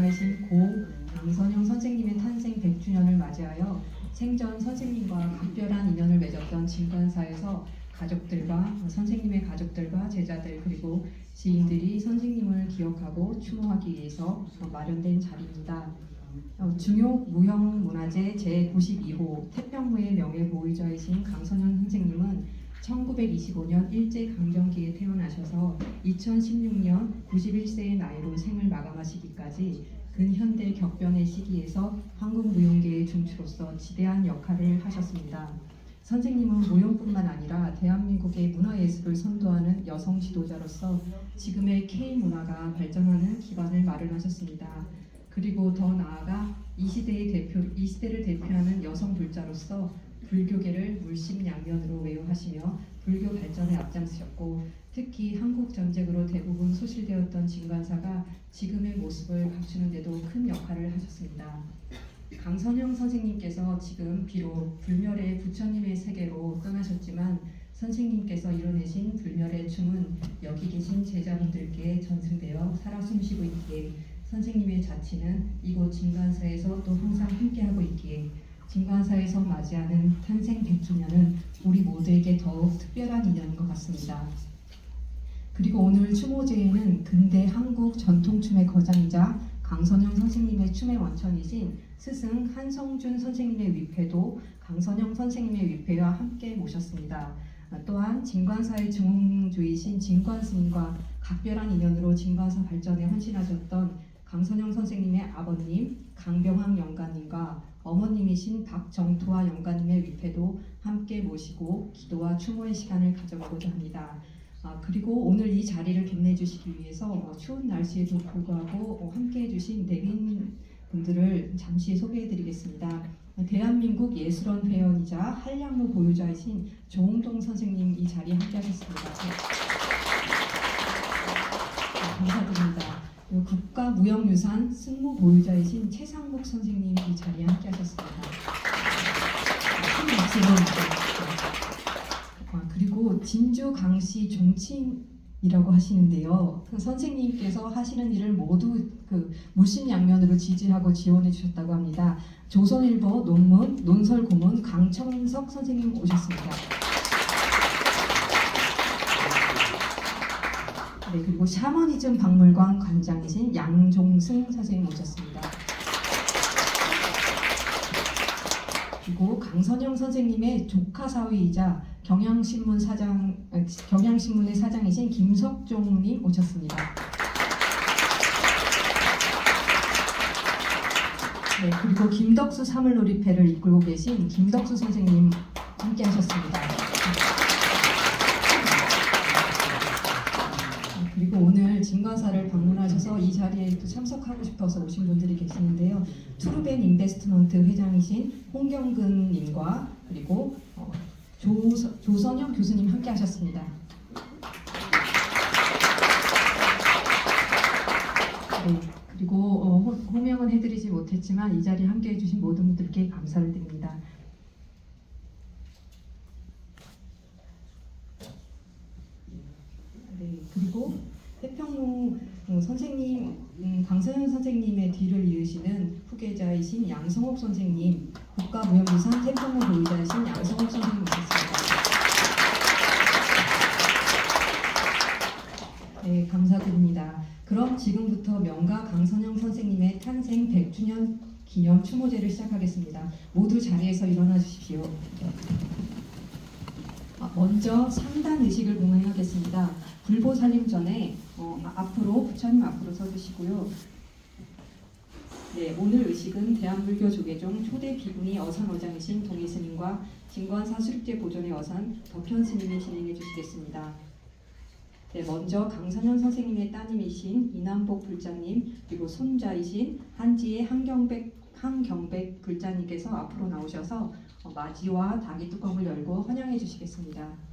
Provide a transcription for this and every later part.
대가이신 고 강선영 선생님의 탄생 100주년을 맞이하여 생전 선생님과 각별한 인연을 맺었던 진관사에서 가족들과 선생님의 가족들과 제자들 그리고 지인들이 선생님을 기억하고 추모하기 위해서 마련된 자리입니다. 어, 중요 무형 문화재 제92호 태평무의 명예 보유자이신 강선영 선생님은 1925년 일제강점기에 태어나셔서 2016년 91세의 나이로 생을 마감하시기까지 근현대 격변의 시기에서 한국 무용계의 중추로서 지대한 역할을 하셨습니다. 선생님은 무용뿐만 아니라 대한민국의 문화예술을 선도하는 여성 지도자로서 지금의 K-문화가 발전하는 기반을 마련하셨습니다. 그리고 더 나아가 이 시대의 대표, 이 시대를 대표하는 여성 불자로서 불교계를 물심양면으로 외유하시며 불교 발전에 앞장서셨고 특히 한국 전쟁으로 대부분 소실되었던 진관사가 지금의 모습을 갖추는 데도 큰 역할을 하셨습니다. 강선영 선생님께서 지금 비록 불멸의 부처님의 세계로 떠나셨지만 선생님께서 이뤄내신 불멸의 춤은 여기 계신 제자분들께 전승되어 살아 숨쉬고 있기에 선생님의 자치는 이곳 진관사에서 또 항상 함께하고 있기에 진관사에서 맞이하는 탄생 100주년은 우리 모두에게 더욱 특별한 인연인 것 같습니다. 그리고 오늘 추모제에는 근대 한국 전통춤의 거장이자 강선영 선생님의 춤의 원천이신 스승 한성준 선생님의 위패도 강선영 선생님의 위패와 함께 모셨습니다. 또한 진관사의 증흥주이신 진관스님과 각별한 인연으로 진관사 발전에 헌신하셨던 강선영 선생님의 아버님 강병학 영가님과 어머님이신 박정투와 영가님의 위패도 함께 모시고 기도와 추모의 시간을 가져보고자 합니다. 아, 그리고 오늘 이 자리를 빛내 주시기 위해서 어, 추운 날씨에도 불구하고 어, 함께 해주신 내빈 분들을 잠시 소개해드리겠습니다. 대한민국 예술원 회원이자 한량무 보유자이신 조홍동 선생님 이 자리에 함께하셨습니다. 네, 감사드립니다. 그리고 국가 무형유산 승무 보유자이신 최상국 선생님 이 자리에 함께하셨습니다. 큰 박수로. 아, 그리고 진주 강씨 종친이라고 하시는데요. 그 선생님께서 하시는 일을 모두 그 무심양면으로 지지하고 지원해 주셨다고 합니다. 조선일보 논문 논설 고문 강청석 선생님 오셨습니다. 네, 그리고 샤머니즘 박물관 관장이신 양종승 선생님 오셨습니다. 그리고 강선영 선생님의 조카 사위이자 경향신문 사장 아, 경향신문의 사장이신 김석종님 오셨습니다. 네, 그리고 김덕수 사물놀이패를 이끌고 계신 김덕수 선생님 함께하셨습니다. 네, 그리고 오늘 진관사를 방문하셔서 이 자리에 또 참석하고 싶어서 오신 분들이 계시는데요. 투르벤 인베스트먼트 회장이신 홍경근님과 그리고 어, 조, 조선영 교수님 함께 하셨습니다. 네, 그리고 어, 호, 호명은 해드리지 못했지만 이 자리에 함께 해주신 모든 분들께 감사를 드립니다. 네, 그리고 음, 선생님, 음, 강선영 선생님의 뒤를 이으시는 후계자이신 양성옥 선생님, 국가무형유산 태평무 보유자이신 양성옥 선생님 오셨습니다. 네, 감사드립니다. 그럼 지금부터 명가 강선영 선생님의 탄생 100주년 기념 추모제를 시작하겠습니다. 모두 자리에서 일어나 주십시오. 아, 먼저 3단 의식을 봉행하겠습니다. 불보 살림 전에 어, 아, 앞으로 부처님 앞으로 서주시고요. 네, 오늘 의식은 대한불교 조계종 초대 비구니 어산어장이신 동의스님과 진관사 수립제 보존의 어산 덕현스님이 진행해 주시겠습니다. 네, 먼저 강선현 선생님의 따님이신 이남복 불자님 그리고 손자이신 한지의 한경백 한경백 불자님께서 앞으로 나오셔서 어, 마지와 다기 뚜껑을 열고 헌양해 주시겠습니다.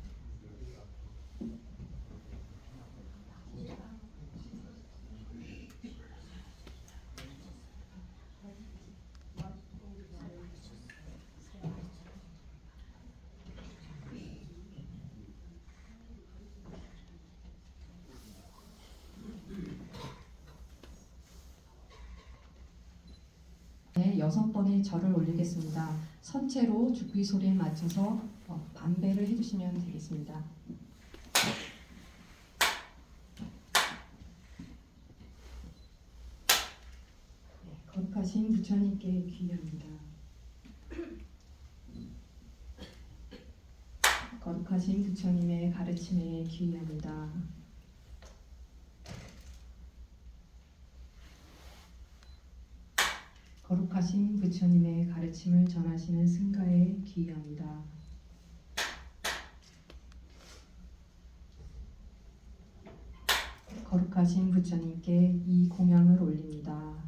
네, 여섯 번의 절을 올리겠습니다. 선체로 죽비 소리에 맞춰서 어, 반배를 해주시면 되겠습니다. 네, 거룩하신 부처님께 귀의합니다. 거룩하신 부처님의 가르침에 귀의합니다. 거룩하신 부처님의 가르침을 전하시는 승가에 귀의합니다. 거룩하신 부처님께 이 공양을 올립니다.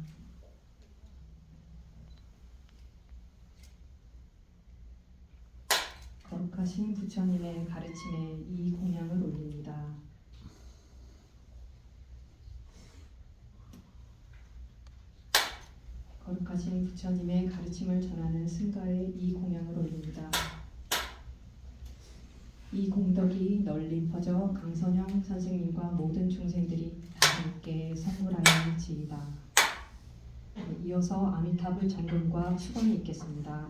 거룩하신 부처님의 가르침에 이 공양을 올립니다. 거룩하신 부처님의 가르침을 전하는 승가에 이 공양을 올립니다. 이 공덕이 널리 퍼져 강선영 선생님과 모든 중생들이 다 함께 선물하여지이다. 네, 이어서 아미타불 정근과 축원이 있겠습니다.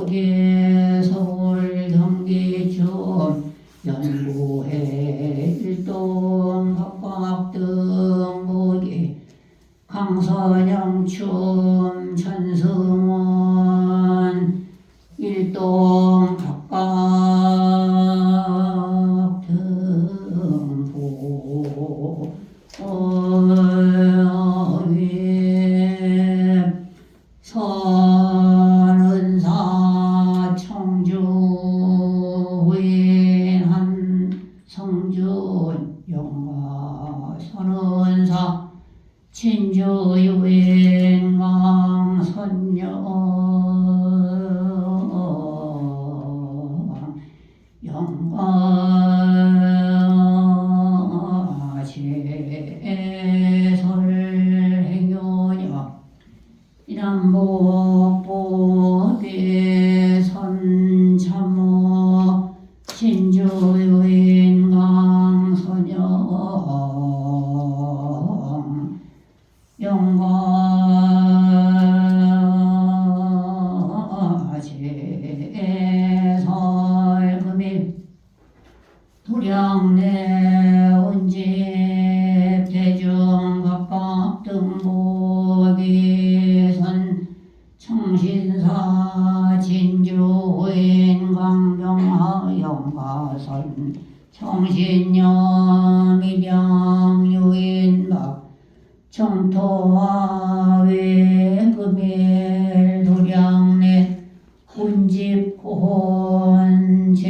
고개 서울 경기 중 연구 영준 영마 선은사 친주유의 んは。 집혼제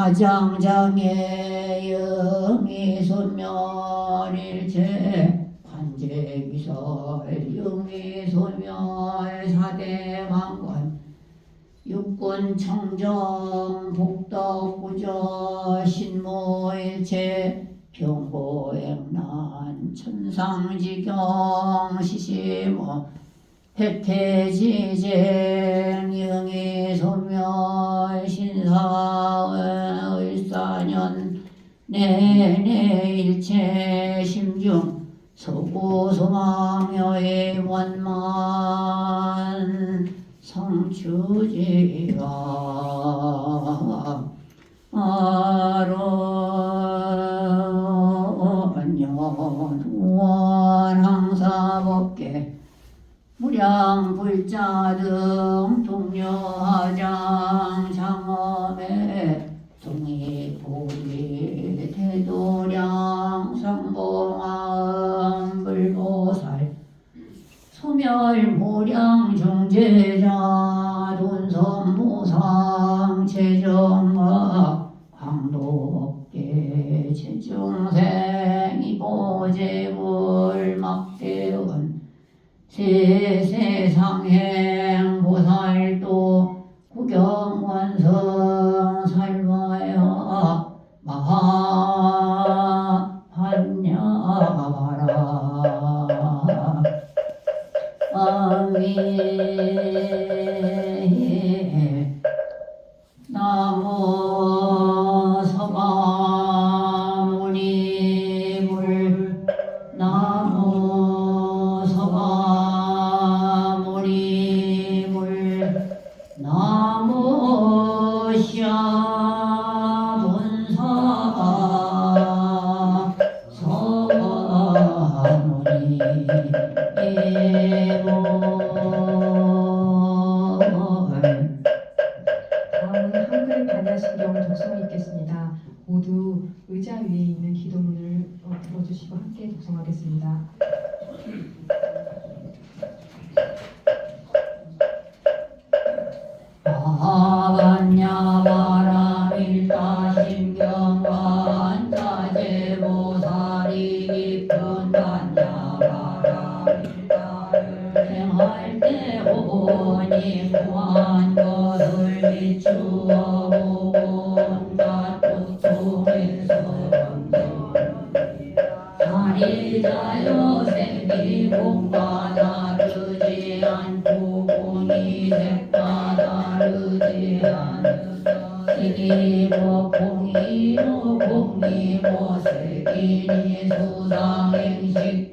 화장장애 영미소멸일체 관제기설 영미소멸사대왕관 육군청정 복덕구조 신모일체 경보행난 천상지경 시시모 태태지쟁 영의소멸 신사의 내내 일체 심중 소구소망여의 원만 성주지가 아론연원항사법계 무량불자들 중생이 보제불 막대운 세 세상에 Yalan yalan 你我谁给你出招运气